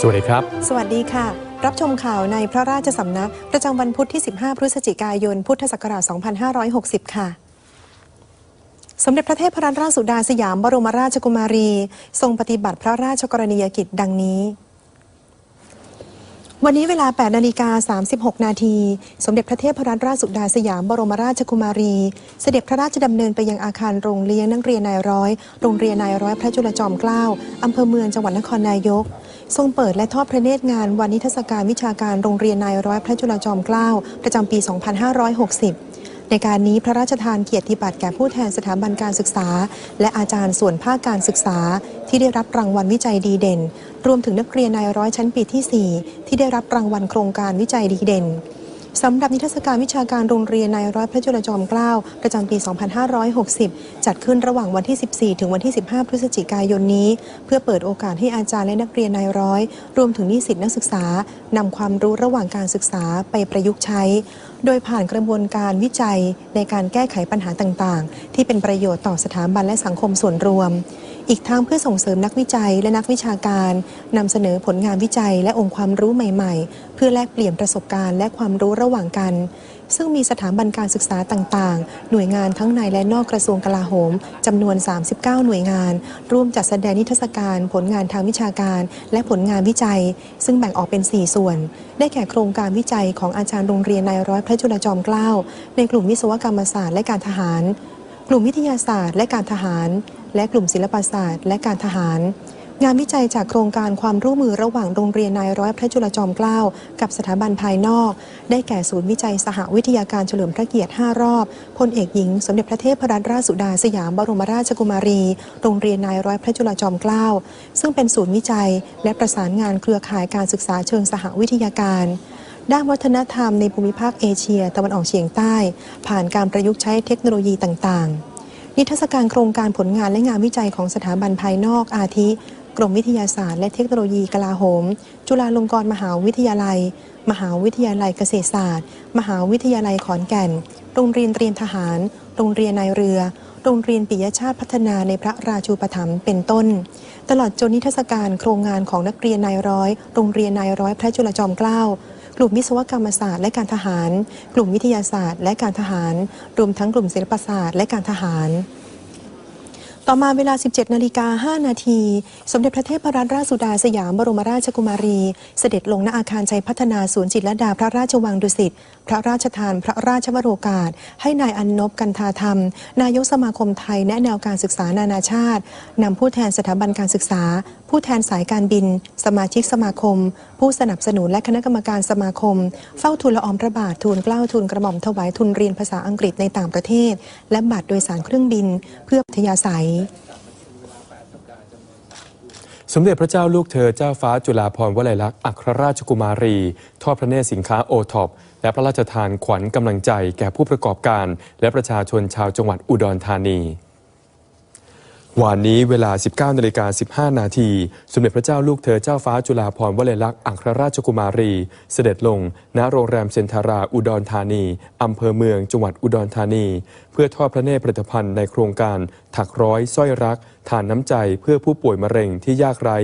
สวัสดีครับ สวัสดีค่ะ รับชมข่าวในพระราชสำนัก ประจำวันพุธที่ 15 พฤศจิกายน พุทธศักราช 2560 ค่ะ สมเด็จพระเทพรัตนราชสุดาสยามบรมราชกุมารี ทรงปฏิบัติพระราชกรณียกิจดังนี้วันนี้เวลา 8 นาฬิกา 36 นาที สมเด็จพระเทพรัตนราชสุดาสยามบรมราชกุมารี เสด็จพระราชดำเนินไปยังอาคารโรงเรียนนักเรียนนายร้อย โรงเรียนนายร้อยพระจุลจอมเกล้า อำเภอเมืองจังหวัดนครนายก ทรงเปิดและทอดพระเนตรงานวันนิทรรศการวิชาการโรงเรียนนายร้อยพระจุลจอมเกล้าประจำปี 2560 ในการนี้พระราชทานเกียรติบัตรแก่ผู้แทนสถาบันการศึกษา และอาจารย์ส่วนภาคการศึกษา ที่ได้รับรางวัลวิจัยดีเด่น รวมถึงนักเรียนนายร้อยชั้นปีที่ 4 ที่ได้รับรางวัลโครงการวิจัยดีเด่น สำหรับนิทรรศการวิชาการโรงเรียนนายร้อยพระจุลจอมเกล้าประจำปี 2560 จัดขึ้นระหว่างวันที่ 14 ถึงวันที่ 15 พฤศจิกายนนี้ เพื่อเปิดโอกาสให้อาจารย์และนักเรียนนายร้อย รวมถึงนิสิตนักศึกษานำความรู้ระหว่างการศึกษาไปประยุกต์ใช้ โดยผ่านกระบวนการวิจัยในการแก้ไขปัญหาต่างๆ ที่เป็นประโยชน์ต่อสถาบันและสังคมส่วนรวม อีกทั้งเพื่อส่งเสริมนักวิจัยและนักวิชาการนำเสนอผลงานวิจัยและองค์ความรู้ใหม่ๆ เพื่อแลกเปลี่ยนประสบการณ์และความรู้ระหว่างกัน ซึ่งมีสถาบันการศึกษาต่างๆ หน่วยงานทั้งในและนอกกระทรวงกลาโหมจำนวน 39 หน่วยงาน ร่วมจัดแสดงนิทรรศการ ผลงานทางวิชาการ และผลงานวิจัย ซึ่งแบ่งออกเป็น 4 ส่วน ได้แก่โครงการวิจัยของอาจารย์โรงเรียนนายร้อยพระจุลจอมเกล้าในกลุ่มวิศวกรรมศาสตร์และการทหาร กลุ่มวิทยาศาสตร์ และการทหาร และกลุ่มศิลปศาสตร์ และการทหาร งานวิจัยจากโครงการความร่วมมือระหว่างโรงเรียนนายร้อยพระจุลจอมเกล้ากับสถาบันภายนอก ได้แก่ศูนย์วิจัยสหวิทยาการเฉลิมพระเกียรติ 5 รอบพลเอกหญิง สมเด็จพระเทพรัตนราชสุดาสยามบรมราชกุมารี โรงเรียนนายร้อยพระจุลจอมเกล้าซึ่งเป็นศูนย์วิจัย และประสานงานเครือข่ายการศึกษาเชิงสหวิทยาการ ด้านวัฒนธรรมในภูมิภาคเอเชีย ตะวันออกเฉียงใต้ ผ่านการประยุกต์ใช้เทคโนโลยีต่างๆ นิทรรศการโครงการผลงานและงานวิจัยของสถาบันภายนอกอาทิ กรมวิทยาศาสตร์และเทคโนโลยีกลาโหม จุฬาลงกรณ์มหาวิทยาลัย มหาวิทยาลัยเกษตรศาสตร์ มหาวิทยาลัยขอนแก่น โรงเรียนเตรียมทหาร โรงเรียนนายเรือ โรงเรียนปิยชาติพัฒนาในพระราชูปถัมภ์เป็นต้นตลอดจนนิทรรศการโครงงานของนักเรียนนายร้อย โรงเรียนนายร้อยพระจุลจอมเกล้า กลุ่มวิศวกรรมศาสตร์และการทหาร กลุ่มวิทยาศาสตร์และการทหาร รวมทั้งกลุ่มศิลปศาสตร์และการทหาร ต่อมาเวลา 17 นาฬิกา 5 นาที สมเด็จพระเทพรัตนราชสุดาสยามบรมราชกุมารี เสด็จลงณอาคารชัยพัฒนาสวนย์จิตรลดาพระราชวังดุสิต พระราชทานพระราชวโรกาส ให้นายอันนบกันทาธรรม นายกสมาคมไทยแนะแนวการศึกษานานาชาตินำผู้แทนสถาบันการศึกษาผู้แทนสายการบิน สมาชิกสมาคม ผู้สนับสนุนและคณะกรรมการสมาคม เฝ้าทูลละออมพระบาททูลเกล้าทูลกระหม่อมถวายทุนเรียนภาษาอังกฤษในต่างประเทศ และบัตรโดยสารเครื่องบินเพื่อพัทยาศัยสมเด็จพระเจ้าลูกเธอเจ้าฟ้าจุฬาภรณ์วลัยลักษณ์อัครราชกุมารี ทอดพระเนตรสินค้าโอท็อปและพระราชทานขวัญกำลังใจแก่ผู้ประกอบการ และประชาชนชาวจังหวัดอุดรธานี วันนี้เวลา 19นาฬิกา15 นาที สมเด็จพระเจ้าลูกเธอเจ้าฟ้าจุฬาภรณ์วลัยลักษณ์อัครราชกุมารี เสด็จลง ณ โรงแรมเซนทารา อุดรธานี อำเภอเมือง จังหวัดอุดรธานี เพื่อทอดพระเนตรผลิตภัณฑ์ในโครงการถักร้อยสร้อยรักทานน้ำใจเพื่อผู้ป่วยมะเร็งที่ยากไร้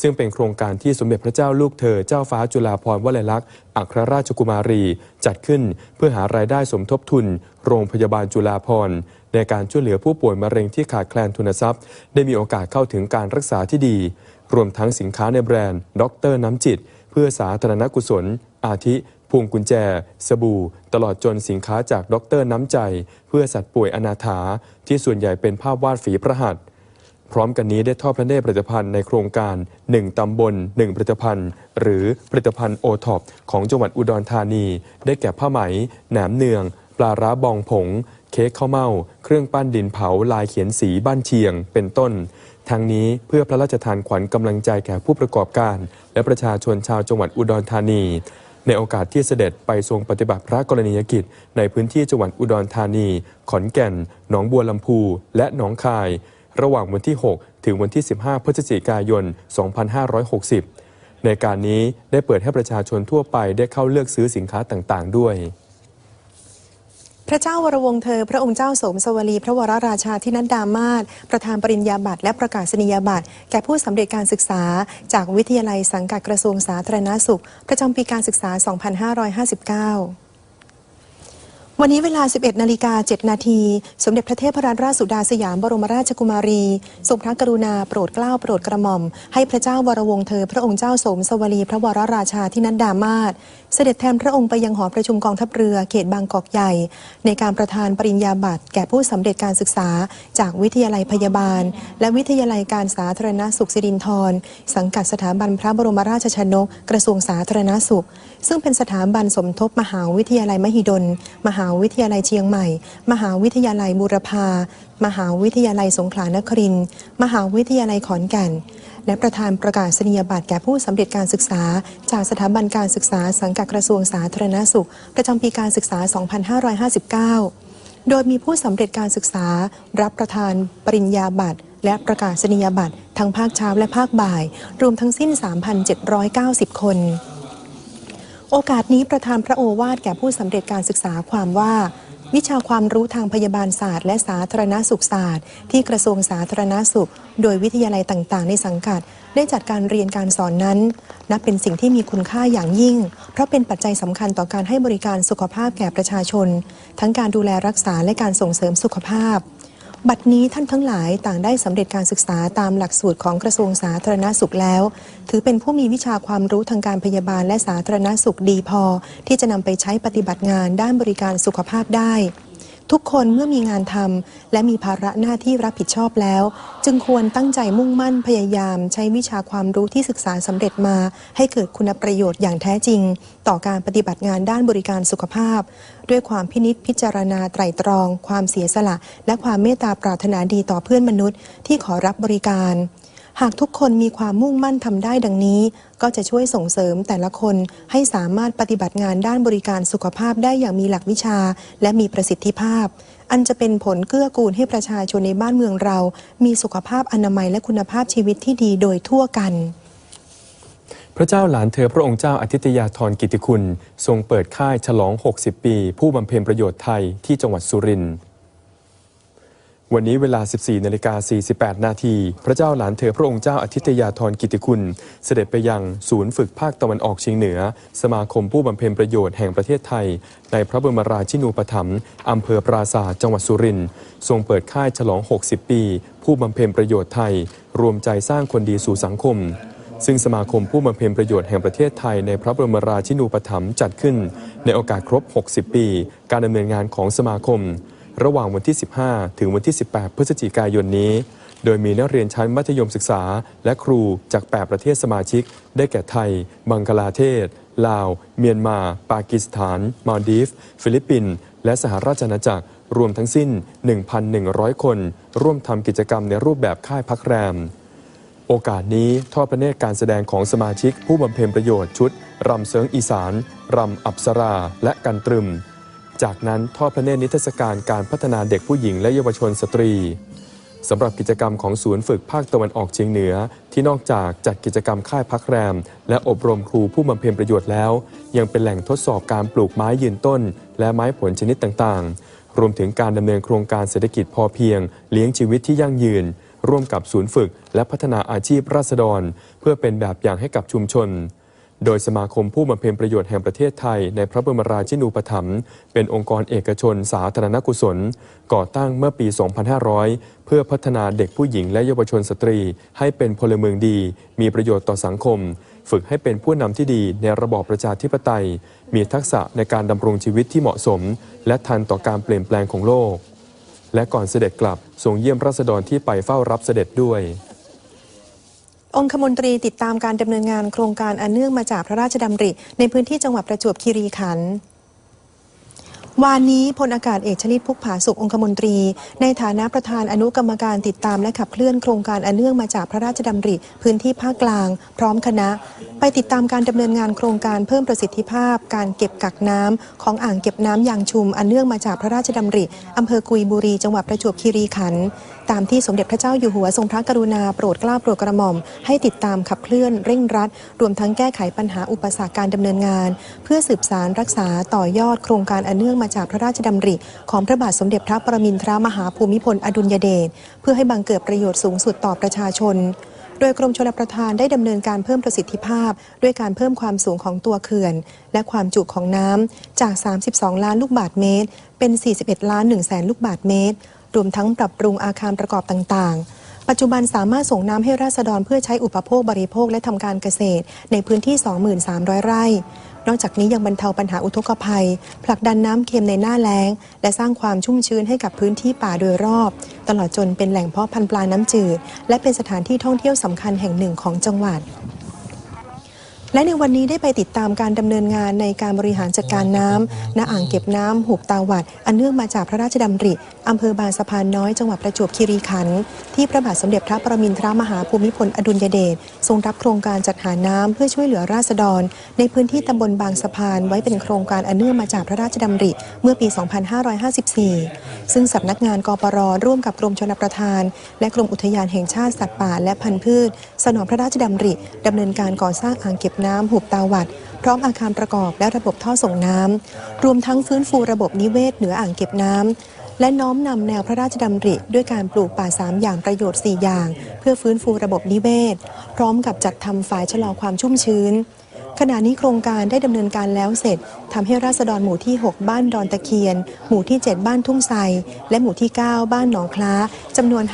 ซึ่งเป็นโครงการที่สมเด็จพระเจ้าลูกเธอเจ้าฟ้าจุฬาภรณ์วลัยลักษณ์อัครราชกุมารี จัดขึ้นเพื่อหารายได้สมทบทุน โรงพยาบาลจุฬาภรณ์ ในการช่วยเหลือผู้ป่วยมะเร็งที่ขาดแคลนทุนทรัพย์ ได้มีโอกาสเข้าถึงการรักษาที่ดี รวมทั้งสินค้าในแบรนด์ด็อกเตอร์น้ำจิต เพื่อสาธารณกุศล อาทิพวงกุญแจ สบู่ ตลอดจนสินค้าจากด็อกเตอร์น้ำใจ เพื่อสัตว์ป่วยอนาถาที่ส่วนใหญ่เป็นภาพวาดฝีพระหัตถ์พร้อมกันนี้ได้ทอดพระเนตรผลิตภัณฑ์ในโครงการ 1 ตำบล 1 ผลิตภัณฑ์ หรือผลิตภัณฑ์โอท็อปของจังหวัดอุดรธานี ได้แก่ผ้าไหม แหนมเนือง ปลาร้าบองผง เค้กข้าวเม่า เครื่องปั้นดินเผาลายเขียนสีบ้านเชียง เป็นต้น ทั้งนี้เพื่อพระราชทานขวัญกำลังใจแก่ผู้ประกอบการ และประชาชนชาวจังหวัดอุดรธานี ในโอกาสที่เสด็จไปทรงปฏิบัติพระกรณียกิจ ในพื้นที่จังหวัดอุดรธานี ขอนแก่น หนองบัวลำพู และหนองคาย ระหว่างวันที่ 6 ถึงวันที่ 15 พฤศจิกายน 2560ในการนี้ได้เปิดให้ประชาชนทั่วไปได้เข้าเลือกซื้อสินค้าต่าง ๆ ด้วย พระเจ้าวรวงเธอ พระองค์เจ้าโสมสวลี พระวรราชาธินัดดามาศประธานปริญญาบัตรและประกาศนียบัตรแก่ผู้สำเร็จการศึกษา จากวิทยาลัยสังกัดกระทรวงสาธารณสุข ประจำปีการศึกษา 2559วันนี้เวลา 11 นาฬิกา 7 นาที สมเด็จพระเทพรัตนราชสุดาสยามบรมราชกุมารี ทรงพระกรุณาโปรดเกล้าโปรดกระหม่อม ให้พระเจ้าวรวงเธอ พระองค์เจ้าโสมสวลี พระวรราชาที่นัดดามาศ เสด็จแทนพระองค์ไปยังหอประชุมกองทัพเรือเขตบางกอกใหญ่ ในการประทานปริญญาบัตรแก่ผู้สำเร็จการศึกษา จากวิทยาลัยพยาบาล และวิทยาลัยการสาธารณสุขสิรินธรสังกัดสถาบันพระบรมราชชนก กระทรวงสาธารณสุข ซึ่งเป็นสถาบันสมทบมหาวิทยาลัยมหิดล มหาวิทยาลัยเชียงใหม่ มหาวิทยาลัยบูรพา มหาวิทยาลัยสงขลานครินทร์มหาวิทยาลัยขอนแก่น และประธานประกาศนียบัตรแก่ผู้สำเร็จการศึกษา จากสถาบันการศึกษาสังกัดกระทรวงสาธารณสุข ประจำปีการศึกษา 2559 โดยมีผู้สำเร็จการศึกษา รับประทานปริญญาบัตรและประกาศนียบัตรทั้งภาคเช้าและภาคบ่าย รวมทั้งสิ้น 3,790 คน โอกาสนี้ประธานพระโอวาทแก่ผู้สำเร็จการศึกษาความว่า วิชาความรู้ทางพยาบาลศาสตร์ และสาธารณสุขศาสตร์ ที่กระทรวงสาธารณสุข โดยวิทยาลัยต่างๆ ในสังกัด ได้จัดการเรียนการสอนนั้น นับเป็นสิ่งที่มีคุณค่าอย่างยิ่ง เพราะเป็นปัจจัยสำคัญต่อการให้บริการสุขภาพแก่ประชาชน ทั้งการดูแลรักษาและการส่งเสริมสุขภาพ บัดนี้ท่านทั้งหลายต่างได้สำเร็จการศึกษาตามหลักสูตรของกระทรวงสาธารณสุขแล้ว ถือเป็นผู้มีวิชาความรู้ทางการพยาบาลและสาธารณสุขดีพอ ที่จะนำไปใช้ปฏิบัติงานด้านบริการสุขภาพได้ ทุกคนเมื่อมีงานทำและมีภาระหน้าที่รับผิดชอบแล้ว จึงควรตั้งใจมุ่งมั่นพยายาม ใช้วิชาความรู้ที่ศึกษาสำเร็จมา ให้เกิดคุณประโยชน์อย่างแท้จริง ต่อการปฏิบัติงานด้านบริการสุขภาพ ด้วยความพินิจพิจารณาไตรตรอง ความเสียสละ และความเมตตาปรารถนาดีต่อเพื่อนมนุษย์ ที่ขอรับบริการ หากทุกคนมีความมุ่งมั่นทำได้ดังนี้ ก็จะช่วยส่งเสริมแต่ละคนให้สามารถปฏิบัติงานด้านบริการสุขภาพได้อย่างมีหลักวิชา และมีประสิทธิภาพ อันจะเป็นผลเกื้อกูลให้ประชาชนในบ้านเมืองเรา มีสุขภาพอนามัยและคุณภาพชีวิตที่ดีโดยทั่วกันพระเจ้าหลานเธอพระองค์เจ้าอาทิตยาธรกิติคุณ ทรงเปิดค่ายฉลอง 60 ปี ผู้บำเพ็ญประโยชน์ไทยที่จังหวัดสุรินทร์ วันนี้เวลา 14นาฬิกา48 นาที พระเจ้าหลานเธอพระองค์เจ้าอาทิตยาธรกิติคุณ เสด็จไปยังศูนย์ฝึกภาคตะวันออกเฉียงเหนือ สมาคมผู้บำเพ็ญประโยชน์แห่งประเทศไทย ในพระบรมราชินูปถัมภ์อำเภอปราสาทจังหวัดสุรินทร์ทรงเปิดค่ายฉลอง 60 ปี ผู้บำเพ็ญประโยชน์ไทย รวมใจสร้างคนดีสู่สังคมซึ่งสมาคมผู้บำเพ็ญประโยชน์แห่งประเทศไทยในพระบรมราชินูปถัมภ์จัดขึ้น ในโอกาสครบ 60 ปี การดำเนินงานของสมาคม ระหว่างวันที่ 15 ถึงวันที่ 18 พฤศจิกายนนี้ โดยมีนักเรียนชั้นมัธยมศึกษา และครูจาก 8 ประเทศสมาชิก ได้แก่ไทย บังกลาเทศ ลาว เมียนมา ปากีสถาน มาลดีฟ ฟิลิปปินส์ และสหราชอาณาจักร รวมทั้งสิ้น 1,100 คน ร่วมทำกิจกรรมในรูปแบบค่ายพักแรมโอกาสนี้ทอดพระเนตรการแสดงของสมาชิกผู้บำเพ็ญประโยชน์ชุด รำเสริงอีสาน รำอับสรา และกันตรึม จากนั้นทอดพระเนตรนิทรรศการการพัฒนาเด็กผู้หญิงและเยาวชนสตรีสำหรับกิจกรรมของศูนย์ฝึกภาคตะวันออกเฉียงเหนือ ที่นอกจากจัดกิจกรรมค่ายพักแรม และอบรมครูผู้บำเพ็ญประโยชน์แล้ว ยังเป็นแหล่งทดสอบการปลูกไม้ยืนต้น และไม้ผลชนิดต่างๆ รวมถึงการดำเนินโครงการเศรษฐกิจพอเพียง เลี้ยงชีวิตที่ยั่งยืน ร่วมกับศูนย์ฝึก และพัฒนาอาชีพราษฎร เพื่อเป็นแบบอย่างให้กับชุมชน โดยสมาคมผู้บำเพ็ญประโยชน์แห่งประเทศไทย ในพระบรมราชินูปถัมภ์เป็นองค์กรเอกชนสาธารณกุศล ก่อตั้งเมื่อปี 2500 เพื่อพัฒนาเด็กผู้หญิงและเยาวชนสตรี ให้เป็นพลเมืองดี มีประโยชน์ต่อสังคม ฝึกให้เป็นผู้นำที่ดีในระบอบประชาธิปไตย มีทักษะในการดำรงชีวิตที่เหมาะสม และทันต่อการเปลี่ยนแปลงของโลก และก่อนเสด็จกลับทรงเยี่ยมราษฎรที่ไปเฝ้ารับเสด็จด้วย องคมนตรีติดตามการดำเนินงานโครงการอันเนื่องมาจากพระราชดำริ ในพื้นที่จังหวัดประจวบคีรีขันธ์ วานนี้พลอากาศเอกชลิตพุกผาสุของคมนตรี ในฐานะประธานอนุกรรมการติดตามและขับเคลื่อนโครงการอันเนื่องมาจากพระราชดำริ พื้นที่ภาคกลาง พร้อมคณะ ไปติดตามการดำเนินงานโครงการเพิ่มประสิทธิภาพ การเก็บกักน้ำของอ่างเก็บน้ำยางชุม อันเนื่องมาจากพระราชดำริอำเภอกุยบุรี จังหวัดประจวบคีรีขันธ์ตามที่สมเด็จพระเจ้าอยู่หัวทรงพระกรุณาโปรดเกล้าโปรดกระหม่อม ให้ติดตามขับเคลื่อนเร่งรัด รวมทั้งแก้ไขปัญหาอุปสรรคการดำเนินงาน เพื่อสืบสารรักษาต่อยอดโครงการอันเนื่องมามาจากพระราชดำริของพระบาทสมเด็จพระปรมินทรมหาภูมิพลอดุลยเดชเพื่อให้บังเกิดประโยชน์สูงสุดต่อประชาชน โดยกรมชลประทานได้ดำเนินการเพิ่มประสิทธิภาพ ด้วยการเพิ่มความสูงของตัวเขื่อน และความจุของน้ำจาก 32 ล้านลูกบาศก์เมตร เป็น 41 ล้าน1แสนลูกบาศก์เมตร รวมทั้งปรับปรุงอาคารประกอบต่างๆปัจจุบันสามารถส่งน้ำให้ราษฎรเพื่อใช้อุปโภคบริโภคและทำการเกษตร ในพื้นที่ 23,000 ไร่ นอกจากนี้ยังบรรเทาปัญหาอุทกภัย ผลักดันน้ำเค็มในหน้าแล้ง และสร้างความชุ่มชื้นให้กับพื้นที่ป่าโดยรอบ ตลอดจนเป็นแหล่งเพาะพันธุ์ปลาน้ำจืด และเป็นสถานที่ท่องเที่ยวสำคัญแห่งหนึ่งของจังหวัด และในวันนี้ได้ไปติดตามการดำเนินงานในการบริหารจัดการน้ำณอ่างเก็บน้ำหุบตาวัด อันเนื่องมาจากพระราชดำริอำเภอบางสะพานน้อยจังหวัดประจวบคีรีขันธ์ที่พระบาทสมเด็จพระประมินทรมหาภูมิพลอดุลยเดชทรงรับโครงการจัดหาน้ำเพื่อช่วยเหลือราษฎร ในพื้นที่ตำบลบางสะพานไว้เป็นโครงการอันเนื่องมาจากพระราชดำริเมื่อปี 2554 ซึ่งสำนักงานกปรร่วมกับกรมชลประทาน และกรมอุทยานแห่งชาติสัตว์ป่าและพันธุ์พืช สนองพระราชดำริดำเนินการก่อสร้างอ่างเก็บน้ำหุบตาวัด พร้อมอาคารประกอบและระบบท่อส่งน้ำ รวมทั้งฟื้นฟูระบบนิเวศเหนืออ่างเก็บน้ำ และน้อมนำแนวพระราชดำริ ด้วยการปลูกป่าสามอย่างประโยชน์ 4 อย่าง เพื่อฟื้นฟูระบบนิเวศ พร้อมกับจัดทำฝายชะลอความชุ่มชื้น ขณะนี้โครงการได้ดำเนินการแล้วเสร็จทำให้ราษฎรหมู่ที่ 6 บ้านดอนตะเคียน หมู่ที่ 7 บ้านทุ่งไทรและหมู่ที่ 9 บ้านหนองคล้าจำนวน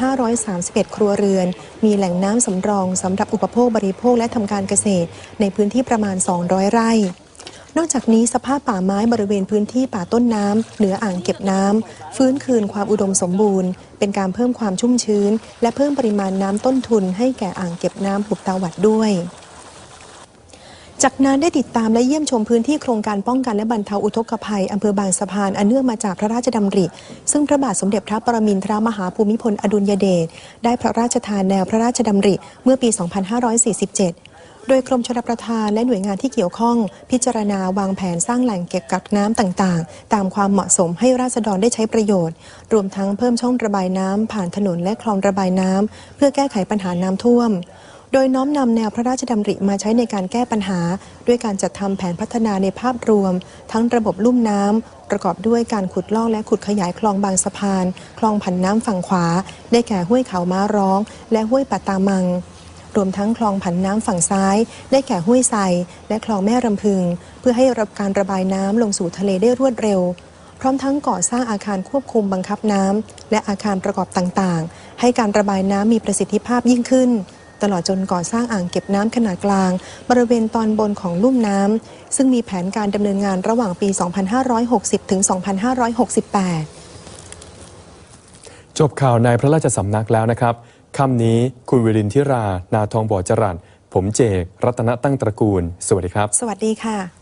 531 ครัวเรือน มีแหล่งน้ำสำรองสำหรับอุปโภคบริโภคและทำการเกษตร ในพื้นที่ประมาณ 200 ไร่นอกจากนี้สภาพป่าไม้บริเวณพื้นที่ป่าต้นน้ำเหนืออ่างเก็บน้ำฟื้นคืนความอุดมสมบูรณ์ เป็นการเพิ่มความชุ่มชื้น และเพิ่มปริมาณน้ำต้นทุนให้แก่อ่างเก็บน้ำหุบตาวัดด้วย จากนั้นได้ติดตามและเยี่ยมชมพื้นที่โครงการป้องกันและบรรเทาอุทกภัยอำเภอบางสะพานอันเนื่องมาจากพระราชดำริ ซึ่งพระบาทสมเด็จพระปรมินทรมหาภูมิพลอดุลยเดชได้พระราชทานแนวพระราชดำริเมื่อปี 2547โดยกรมชลประทานและหน่วยงานที่เกี่ยวข้อง พิจารณาวางแผนสร้างแหล่งเก็บกักน้ำต่างๆ ตามความเหมาะสมให้ราษฎรได้ใช้ประโยชน์ รวมทั้งเพิ่มช่องระบายน้ำผ่านถนนและคลองระบายน้ำเพื่อแก้ไขปัญหาน้ำท่วม โดยน้อมนำแนวพระราชดำริมาใช้ในการแก้ปัญหา ด้วยการจัดทำแผนพัฒนาในภาพรวม ทั้งระบบลุ่มน้ำประกอบด้วยการขุดลอกและขุดขยายคลองบางสะพาน คลองผันน้ำฝั่งขวา ได้แก่ห้วยเขาม้าร้อง และห้วยปัตตามังรวมทั้งคลองผันน้ำฝั่งซ้าย ได้แก่ห้วยไซและคลองแม่รำพึง เพื่อให้รับการระบายน้ำลงสู่ทะเลได้รวดเร็ว พร้อมทั้งก่อสร้างอาคารควบคุมบังคับน้ำและอาคารประกอบต่างๆ ให้การระบายน้ำมีประสิทธิภาพยิ่งขึ้น ตลอดจนก่อสร้างอ่างเก็บน้ำขนาดกลาง บริเวณตอนบนของลุ่มน้ำซึ่งมีแผนการดำเนินงานระหว่างปี 2560 ถึง 2568 จบข่าวในพระราชสำนักแล้วนะครับค่ำนี้คุณวิรินทิรา นาทองบ่อจรัสผมเจกรัตนตั้งตระกูล สวัสดีครับ สวัสดีค่ะ